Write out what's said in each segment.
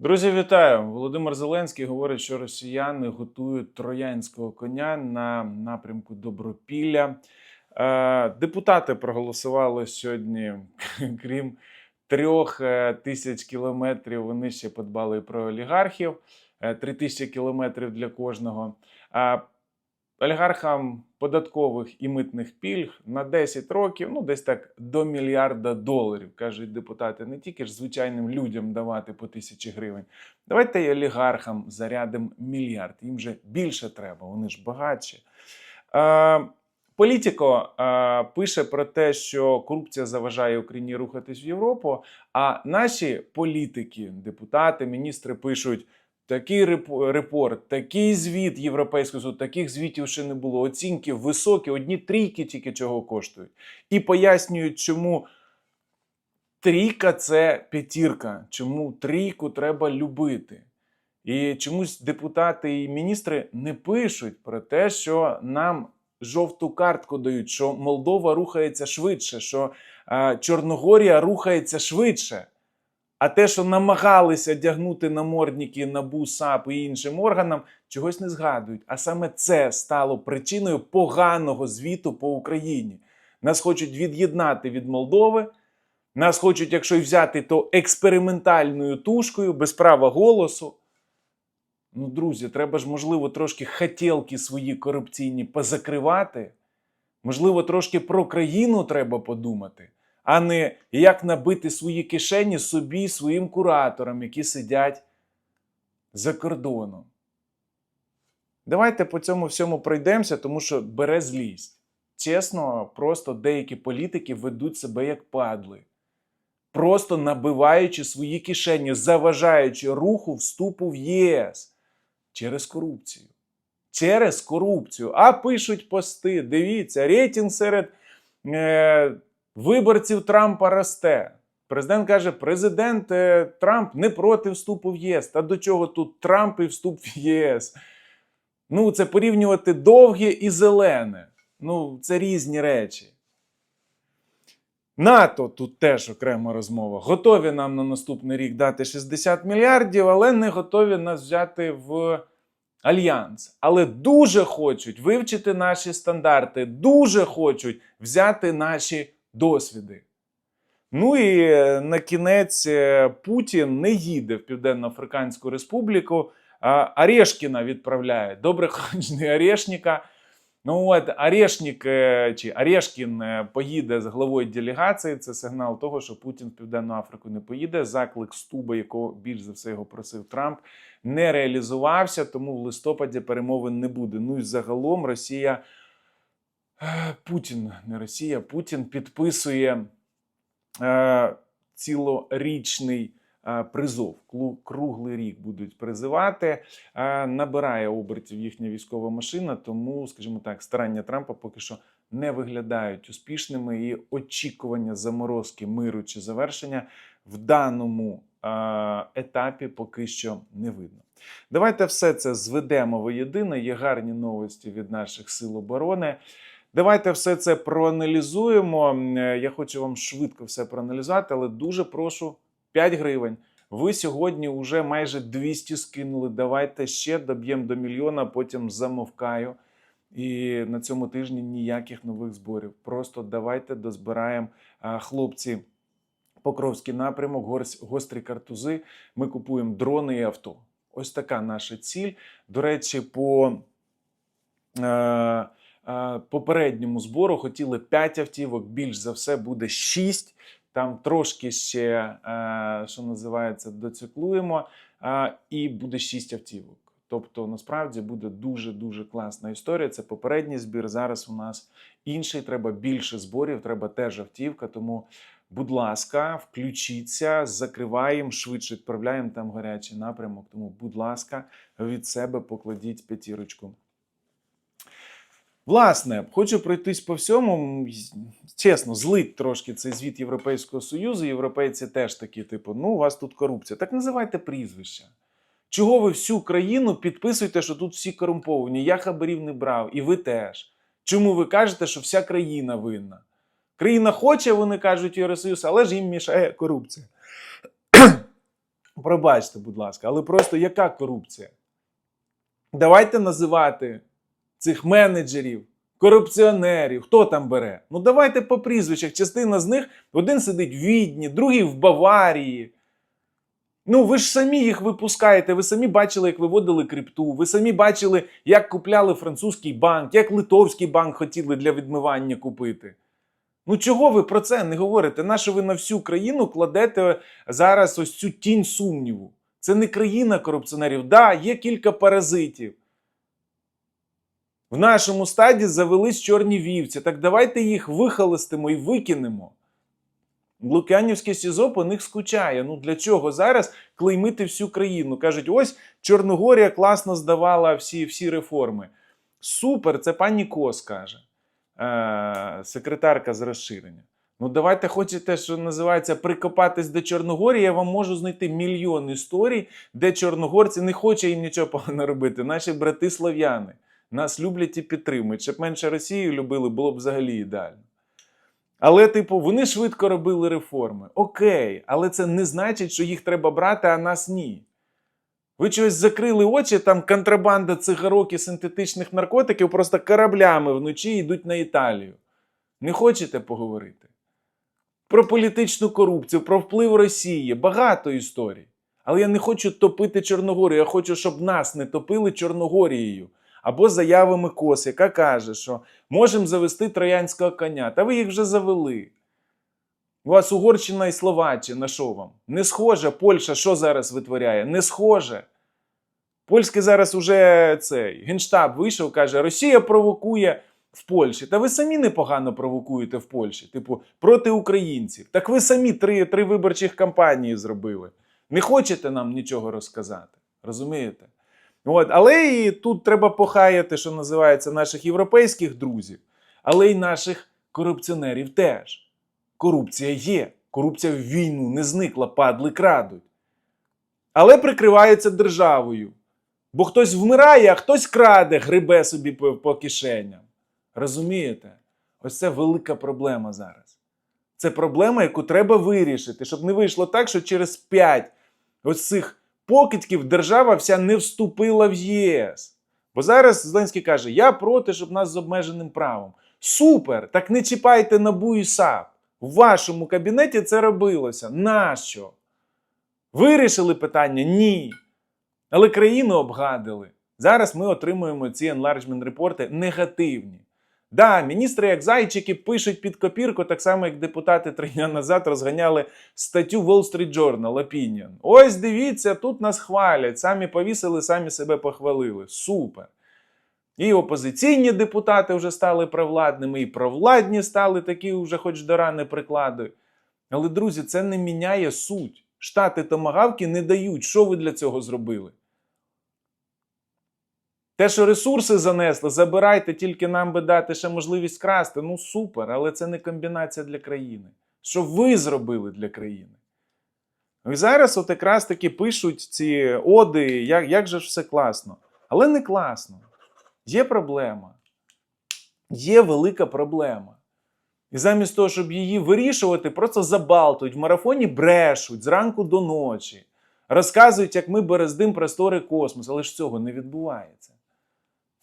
Друзі, вітаю! Володимир Зеленський говорить, що росіяни готують троянського коня на напрямку Добропілля. Е, Депутати проголосували сьогодні, крім трьох е, тисяч кілометрів. Вони ще подбали про олігархів. Е, Три тисячі кілометрів для кожного. Олігархам податкових і митних пільг на 10 років, ну десь так до мільярда доларів, кажуть депутати, не тільки ж звичайним людям давати по тисячі гривень. Давайте і олігархам зарядимо мільярд. Їм же більше треба, вони ж багатші. Е, Політико е, пише про те, що корупція заважає Україні рухатись в Європу. А наші політики, депутати, міністри пишуть. Такий реп- репорт, такий звіт Європейського суду, таких звітів ще не було. Оцінки високі, одні трійки тільки чого коштують. І пояснюють, чому трійка це п'ятірка, чому трійку треба любити. І чомусь депутати і міністри не пишуть про те, що нам жовту картку дають, що Молдова рухається швидше, що е, Чорногорія рухається швидше. А те, що намагалися дягнути намордники НАБУ, САП і іншим органам, чогось не згадують. А саме це стало причиною поганого звіту по Україні. Нас хочуть від'єднати від Молдови. Нас хочуть, якщо й взяти, то експериментальною тушкою, без права голосу. Ну, друзі, треба ж, можливо, трошки хотілки свої корупційні позакривати. Можливо, трошки про країну треба подумати, а не як набити свої кишені собі, і своїм кураторам, які сидять за кордоном. Давайте по цьому всьому пройдемося, тому що бере злість. Чесно, просто деякі політики ведуть себе як падли, просто набиваючи свої кишені, заважаючи руху вступу в ЄС через корупцію. Через корупцію. А пишуть пости. Дивіться, рейтинг серед е, виборців Трампа росте. Президент каже: президент е, Трамп не проти вступу в ЄС. Та до чого тут Трамп і вступ в ЄС? Ну, це порівнювати довге і зелене. Ну, це різні речі. НАТО тут теж окрема розмова. Готові нам на наступний рік дати 60 мільярдів, але не готові нас взяти в альянс. Але дуже хочуть вивчити наші стандарти, дуже хочуть взяти наші досвіди. Ну і е, на кінець е, Путін не їде в Південно-Африканську Республіку. а Орешкіна відправляє. Добре, хоч не Орешника. Ну от Орешник е, чи Орешкін поїде з главою делегації. Це сигнал того, що Путін в Південну Африку не поїде. Заклик Стуба, якого більш за все його просив Трамп, не реалізувався, тому в листопаді перемовин не буде. Ну і загалом Росія Путін, не Росія, Путін підписує е, цілорічний е, призов. Круглий рік будуть призивати. Е, Набирає обертів їхня військова машина, тому, скажімо так, старання Трампа поки що не виглядають успішними, і очікування заморозки миру чи завершення в даному е, етапі поки що не видно. Давайте все це зведемо воєдино. Є гарні новості від наших сил оборони. Давайте все це проаналізуємо. Е, Я хочу вам швидко все проаналізувати, але дуже прошу 5 гривень. Ви сьогодні вже майже 200 скинули. Давайте ще доб'ємо до мільйона, потім замовкаю. І на цьому тижні ніяких нових зборів. Просто давайте дозбираємо хлопці. Покровський напрямок, гострі картузи. Ми купуємо дрони і авто. Ось така наша ціль. До речі, по е, попередньому збору хотіли 5 автівок, більш за все буде 6. Там трошки ще, е, що називається, доциклуємо, е, і буде 6 автівок. Тобто, насправді буде дуже дуже класна історія. Це попередній збір. Зараз у нас інший. Треба більше зборів, треба теж автівка. Тому, будь ласка, включіться, закриваємо, швидше відправляємо там гарячий напрямок. Тому, будь ласка, від себе покладіть п'ятірочку. Власне, хочу пройтись по всьому. Чесно, злить трошки цей звіт Європейського Союзу. Європейці теж такі, типу, ну, у вас тут корупція. Так називайте прізвища. Чого ви всю країну підписуєте, що тут всі корумповані? Я хабарів не брав, і ви теж. Чому ви кажете, що вся країна винна? Країна хоче, вони кажуть, Євросоюз, але ж їм мішає корупція. Пробачте, будь ласка, але просто яка корупція? Давайте називати цих менеджерів, корупціонерів, хто там бере. Ну давайте по прізвищах. Частина з них один сидить в Відні, другий в Баварії. Ну, ви ж самі їх випускаєте, ви самі бачили, як виводили крипту, ви самі бачили, як купляли французький банк, як литовський банк хотіли для відмивання купити. Ну чого ви про це не говорите? Нащо ви на всю країну кладете зараз ось цю тінь сумніву? Це не країна корупціонерів. Да, є кілька паразитів. В нашому стаді завелись чорні вівці. Так давайте їх вихолостимо і викинемо. Лук'янівське СІЗО по них скучає. Ну для чого зараз клеймити всю країну? Кажуть, ось Чорногорія класно здавала всі, всі реформи. Супер, це пані Кос каже, е, секретарка з розширення. Ну, давайте хочете, що називається, прикопатись до Чорногорії. Я вам можу знайти мільйон історій, де чорногорці не хоче їм нічого поганого робити. Наші брати слов'яни нас люблять і підтримують. Щоб менше Росію любили, було б взагалі ідеально. Але, типу, вони швидко робили реформи. Окей, але це не значить, що їх треба брати, а нас ні. Ви чогось закрили очі, там контрабанда цигарок і синтетичних наркотиків просто кораблями вночі йдуть на Італію. Не хочете поговорити? Про політичну корупцію, про вплив Росії, багато історій. Але я не хочу топити Чорногорію, я хочу, щоб нас не топили Чорногорією. Або заявами Кос, яка каже, що можемо завести троянського коня. Та ви їх вже завели. У вас Угорщина і Словаччина, що вам? Не схоже, Польща що зараз витворяє? Не схоже. Польський зараз уже цей генштаб вийшов, каже, Росія провокує в Польщі. Та ви самі непогано провокуєте в Польщі, типу, проти українців. Так ви самі три, три виборчих кампанії зробили. Не хочете нам нічого розказати. Розумієте? От, але і тут треба похаяти, що називається, наших європейських друзів, але й наших корупціонерів теж. Корупція є. Корупція в війну не зникла, падли крадуть. Але прикриваються державою. Бо хтось вмирає, а хтось краде, грибе собі по, по кишеням. Розумієте? Ось це велика проблема зараз. Це проблема, яку треба вирішити, щоб не вийшло так, що через 5 ось цих покидьків держава вся не вступила в ЄС. Бо зараз Зеленський каже: Я проти, щоб нас з обмеженим правом. Супер! Так не чіпайте набу і САП. В вашому кабінеті це робилося. Нащо? Вирішили питання? Ні. Але країну обгадили. Зараз ми отримуємо ці enlargement репорти негативні. Да, міністри, як зайчики, пишуть під копірку, так само, як депутати три дня назад розганяли статтю Wall Street Journal Opinion. Ось дивіться, тут нас хвалять. Самі повісили, самі себе похвалили. Супер. І опозиційні депутати вже стали провладними, і провладні стали такі вже хоч до рани приклади. Але, друзі, це не міняє суть. Штати томагавки не дають. Що ви для цього зробили? Те, що ресурси занесли, забирайте, тільки нам би дати ще можливість красти. Ну супер, але це не комбінація для країни. Що ви зробили для країни? І зараз от якраз таки пишуть ці оди, як, як же ж все класно. Але не класно. Є проблема. Є велика проблема. І замість того, щоб її вирішувати, просто забалтують. В марафоні брешуть зранку до ночі. Розказують, як ми берездим простори космос, але ж цього не відбувається.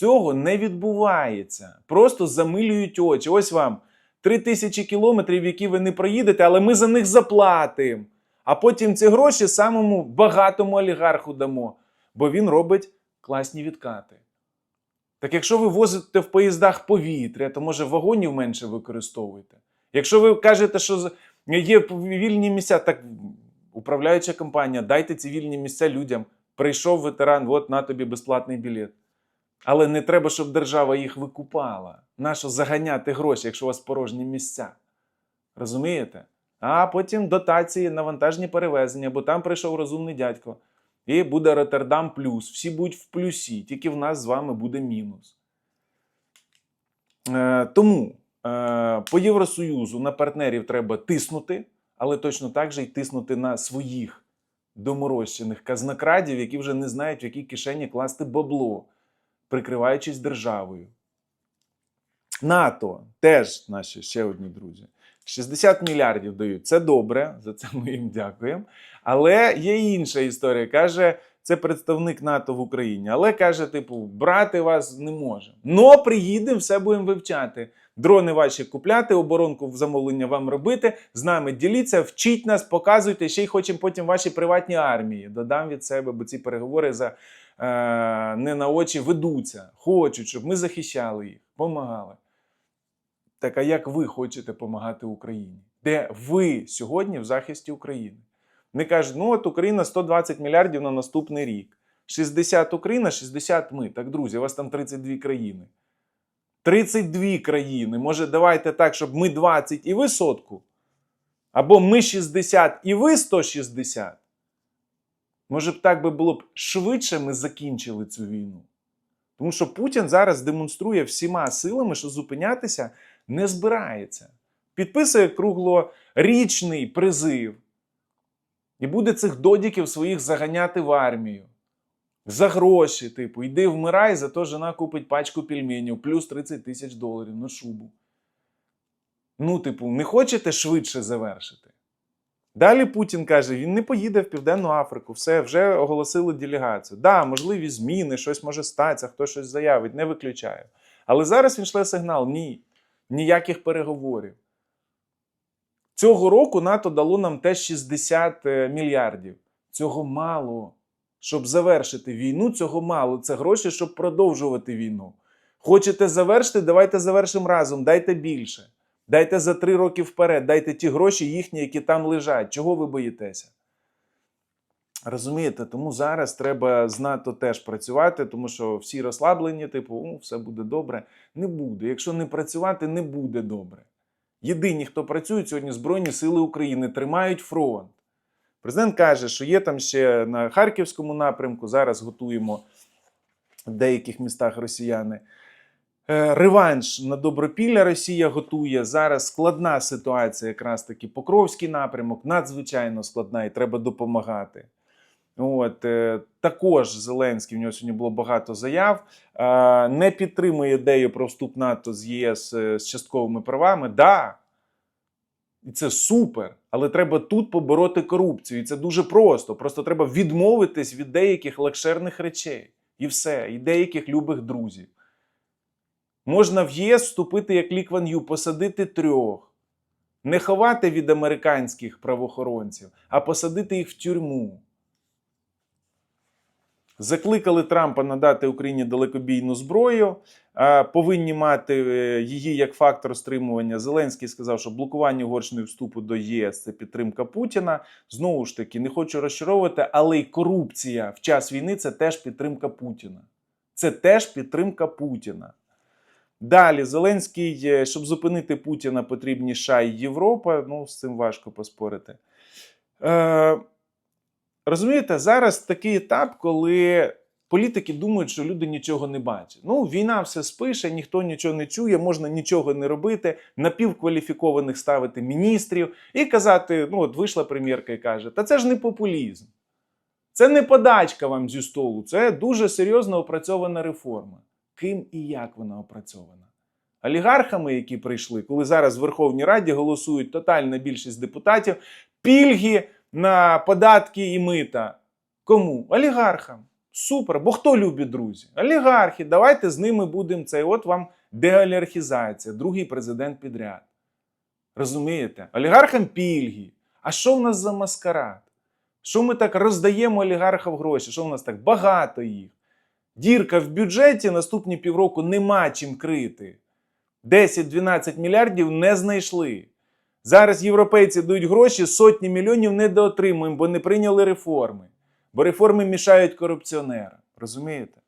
Цього не відбувається. Просто замилюють очі. Ось вам три тисячі кілометрів, які ви не проїдете, але ми за них заплатимо. А потім ці гроші самому багатому олігарху дамо, бо він робить класні відкати. Так якщо ви возите в поїздах повітря, то може вагонів менше використовуйте. Якщо ви кажете, що є вільні місця, так управляюча компанія, дайте ці вільні місця людям. Прийшов ветеран, от на тобі безплатний білет. Але не треба, щоб держава їх викупала. Нащо заганяти гроші, якщо у вас порожні місця? Розумієте? А потім дотації на вантажні перевезення, бо там прийшов розумний дядько. І буде Роттердам плюс. Всі будуть в плюсі, тільки в нас з вами буде мінус. Е, тому е, по Євросоюзу на партнерів треба тиснути, але точно так же й тиснути на своїх доморощених казнокрадів, які вже не знають, в якій кишені класти бабло, прикриваючись державою. НАТО теж наші ще одні друзі. 60 мільярдів дають. Це добре, за це ми їм дякуємо. Але є інша історія. Каже, це представник НАТО в Україні. Але каже, типу, брати вас не може. Но приїдемо, все будемо вивчати. Дрони ваші купляти, оборонку в замовлення вам робити. З нами діліться, вчіть нас, показуйте. Ще й хочемо потім ваші приватні армії. Додам від себе, бо ці переговори за е, не на очі ведуться. Хочуть, щоб ми захищали їх, допомагали. Так а як ви хочете допомагати Україні? Де ви сьогодні в захисті України? Не кажуть, ну от Україна 120 мільярдів на наступний рік. 60 Україна, 60 ми. Так, друзі, у вас там 32 країни. 32 країни. Може, давайте так, щоб ми 20 і ви сотку? Або ми 60 і ви 160? Може б так би було б швидше ми закінчили цю війну. Тому що Путін зараз демонструє всіма силами, що зупинятися не збирається. Підписує круглорічний призив. І буде цих додіків своїх заганяти в армію. За гроші, типу, йди вмирай, зато жена купить пачку пельменів, плюс 30 тисяч доларів на шубу. Ну, типу, не хочете швидше завершити? Далі Путін каже, він не поїде в Південну Африку, все, вже оголосили делегацію. Да, можливі зміни, щось може статися, хтось щось заявить, не виключаю. Але зараз він шле сигнал: ні, ніяких переговорів. Цього року НАТО дало нам теж 60 е, мільярдів. Цього мало. Щоб завершити війну, цього мало. Це гроші, щоб продовжувати війну. Хочете завершити, давайте завершимо разом, дайте більше. Дайте за три роки вперед, дайте ті гроші їхні, які там лежать. Чого ви боїтеся? Розумієте, тому зараз треба з НАТО теж працювати, тому що всі розслаблені, типу, «О, все буде добре. Не буде. Якщо не працювати, не буде добре. Єдині, хто працюють сьогодні, Збройні Сили України тримають фронт. Президент каже, що є там ще на Харківському напрямку. Зараз готуємо в деяких містах росіяни. Е, Реванш на Добропілля Росія готує. Зараз складна ситуація, якраз таки Покровський напрямок, надзвичайно складна і треба допомагати. От, е, також Зеленський, в нього сьогодні було багато заяв. е, Не підтримує ідею про вступ НАТО з ЄС з частковими правами. Да, і це супер. Але треба тут побороти корупцію. І це дуже просто. Просто треба відмовитись від деяких лакшерних речей. І все, і деяких любих друзів. Можна в ЄС вступити як лікван'ю, посадити трьох, не ховати від американських правоохоронців, а посадити їх в тюрму. Закликали Трампа надати Україні далекобійну зброю, повинні мати е, її як фактор стримування. Зеленський сказав, що блокування Угорщини вступу до ЄС це підтримка Путіна. Знову ж таки, не хочу розчаровувати, але й корупція в час війни це теж підтримка Путіна. Це теж підтримка Путіна. Далі Зеленський, е, щоб зупинити Путіна, потрібні США і Європа. Ну, з цим важко поспорити. Е, розумієте, зараз такий етап, коли політики думають, що люди нічого не бачать. Ну, війна все спише, ніхто нічого не чує, можна нічого не робити, напівкваліфікованих ставити міністрів і казати: ну, от вийшла прем'єрка і каже, та це ж не популізм. Це не подачка вам зі столу, це дуже серйозно опрацьована реформа. Ким і як вона опрацьована? Олігархами, які прийшли, коли зараз в Верховній Раді голосують тотальна більшість депутатів, пільги на податки і мита. Кому? Олігархам. Супер. Бо хто любить друзі? Олігархи. Давайте з ними будемо цей. От вам деолігархізація, другий президент підряд. Розумієте? Олігархам пільги. А що в нас за маскарад? Що ми так роздаємо олігархам гроші? Що в нас так багато їх? Дірка в бюджеті наступні півроку нема чим крити. 10-12 мільярдів не знайшли. Зараз європейці дають гроші, сотні мільйонів недоотримуємо, бо не прийняли реформи. Бо реформи мішають корупціонерам. Розумієте?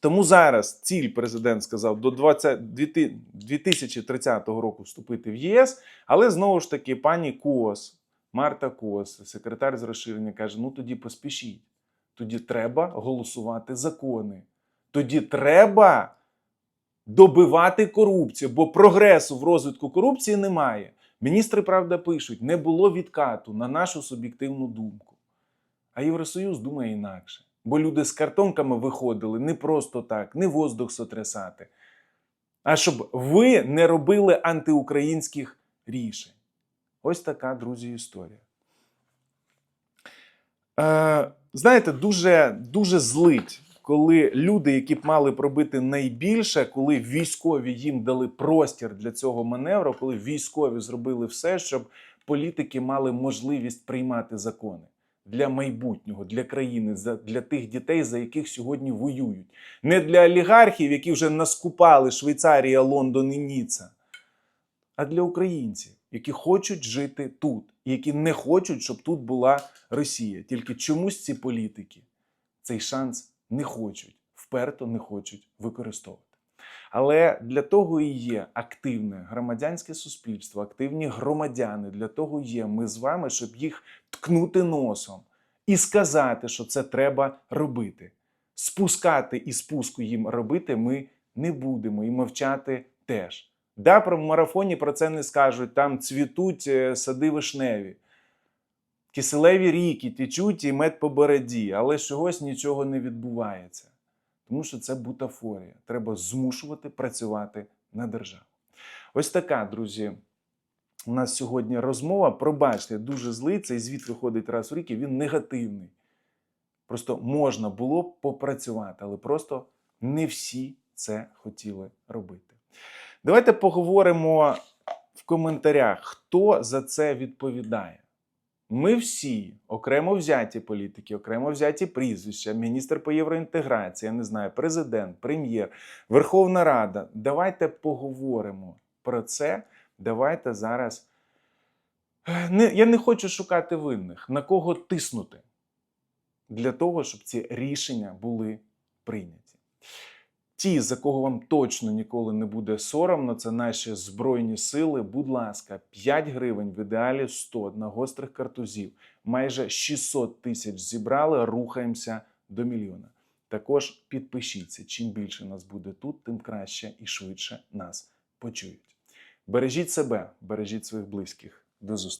Тому зараз ціль президент сказав до 20, 2030 року вступити в ЄС, але знову ж таки пані Кос, Марта Кос, секретар з розширення, каже: ну тоді поспішіть. Тоді треба голосувати закони. Тоді треба добивати корупцію, бо прогресу в розвитку корупції немає. Міністри, правда, пишуть, не було відкату на нашу суб'єктивну думку. А Євросоюз думає інакше. Бо люди з картонками виходили не просто так, не воздух сотрясати. а щоб ви не робили антиукраїнських рішень. Ось така, друзі, історія. Е, знаєте, дуже, дуже злить, коли люди, які б мали пробити найбільше, коли військові їм дали простір для цього маневру, коли військові зробили все, щоб політики мали можливість приймати закони для майбутнього, для країни, для тих дітей, за яких сьогодні воюють. Не для олігархів, які вже наскупали Швейцарія, Лондон і Ніцца, а для українців, які хочуть жити тут, і які не хочуть, щоб тут була Росія. Тільки чомусь ці політики цей шанс не хочуть, вперто не хочуть використовувати. Але для того і є активне громадянське суспільство, активні громадяни. Для того є ми з вами, щоб їх ткнути носом і сказати, що це треба робити. Спускати і спуску їм робити ми не будемо і мовчати теж. Да, про марафоні про це не скажуть. Там цвітуть е, сади вишневі, киселеві ріки течуть і мед по бороді, але чогось нічого не відбувається. Тому що це бутафорія. Треба змушувати працювати на державу. Ось така, друзі, у нас сьогодні розмова. Пробачте, дуже злий. Цей звіт виходить раз у рік, і він негативний. Просто можна було б попрацювати, але просто не всі це хотіли робити. Давайте поговоримо в коментарях, хто за це відповідає. Ми всі, окремо взяті політики, окремо взяті прізвища, міністр по євроінтеграції, я не знаю, президент, прем'єр, Верховна Рада. Давайте поговоримо про це. Давайте зараз. Е, Не, я не хочу шукати винних, на кого тиснути для того, щоб ці рішення були прийняті. Ті, за кого вам точно ніколи не буде соромно, це наші збройні сили. Будь ласка, 5 гривень, в ідеалі 100 на гострих картузів. Майже 600 тисяч зібрали, рухаємося до мільйона. Також підпишіться. Чим більше нас буде тут, тим краще і швидше нас почують. Бережіть себе, бережіть своїх близьких. До зустрічі.